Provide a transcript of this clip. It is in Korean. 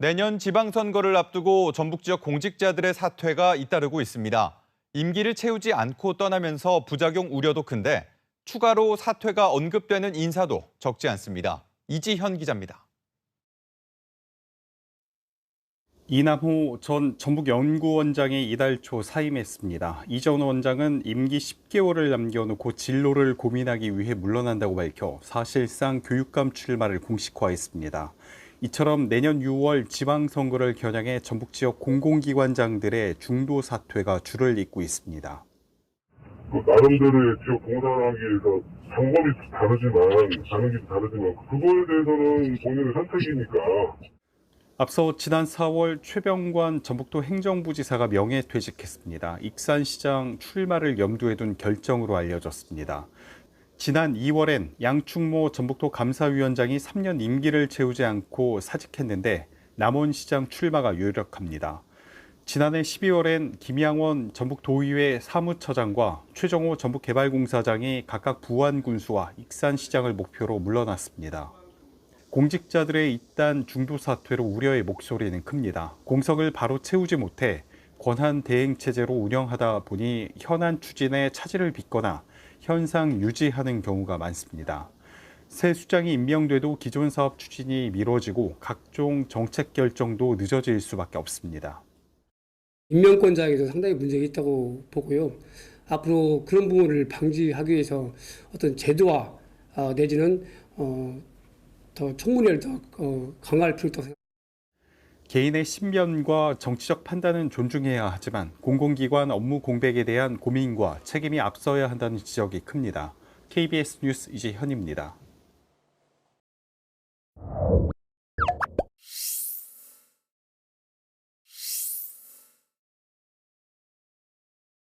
내년 지방선거를 앞두고 전북 지역 공직자들의 사퇴가 잇따르고 있습니다. 임기를 채우지 않고 떠나면서 부작용 우려도 큰데 추가로 사퇴가 언급되는 인사도 적지 않습니다. 이지현 기자입니다. 이남호 전 전북연구원장이 이달 초 사임했습니다. 이전 원장은 임기 10개월을 남겨놓고 진로를 고민하기 위해 물러난다고 밝혀 사실상 교육감 출마를 공식화했습니다. 이처럼 내년 6월 지방선거를 겨냥해 전북 지역 공공기관장들의 중도 사퇴가 줄을 잇고 있습니다. 그 나름대로의 지역 봉사를 하기 위해서 방법이 다르지만 가는 길이 다르지만 그거에 대해서는 본인의 선택이니까 앞서 지난 4월 최병관 전북도 행정부지사가 명예퇴직했습니다. 익산시장 출마를 염두에 둔 결정으로 알려졌습니다. 지난 2월엔 양충모 전북도 감사위원장이 3년 임기를 채우지 않고 사직했는데 남원시장 출마가 유력합니다. 지난해 12월엔 김양원 전북도의회 사무처장과 최정호 전북개발공사장이 각각 부안군수와 익산시장을 목표로 물러났습니다. 공직자들의 잇단 중도 사퇴로 우려의 목소리는 큽니다. 공석을 바로 채우지 못해 권한 대행 체제로 운영하다 보니 현안 추진에 차질을 빚거나 현상 유지하는 경우가 많습니다. 새 수장이 임명돼도 기존 사업 추진이 미뤄지고 각종 정책 결정도 늦어질 수밖에 없습니다. 임명권자에게도 상당히 문제가 있다고 보고요. 앞으로 그런 부분을 방지하기 위해서 어떤 제도화 어, 내지는 어, 더 청문회를 더 어, 강화할 생각합니다. 개인의 신변과 정치적 판단은 존중해야 하지만 공공기관 업무 공백에 대한 고민과 책임이 앞서야 한다는 지적이 큽니다. KBS 뉴스 이재현입니다.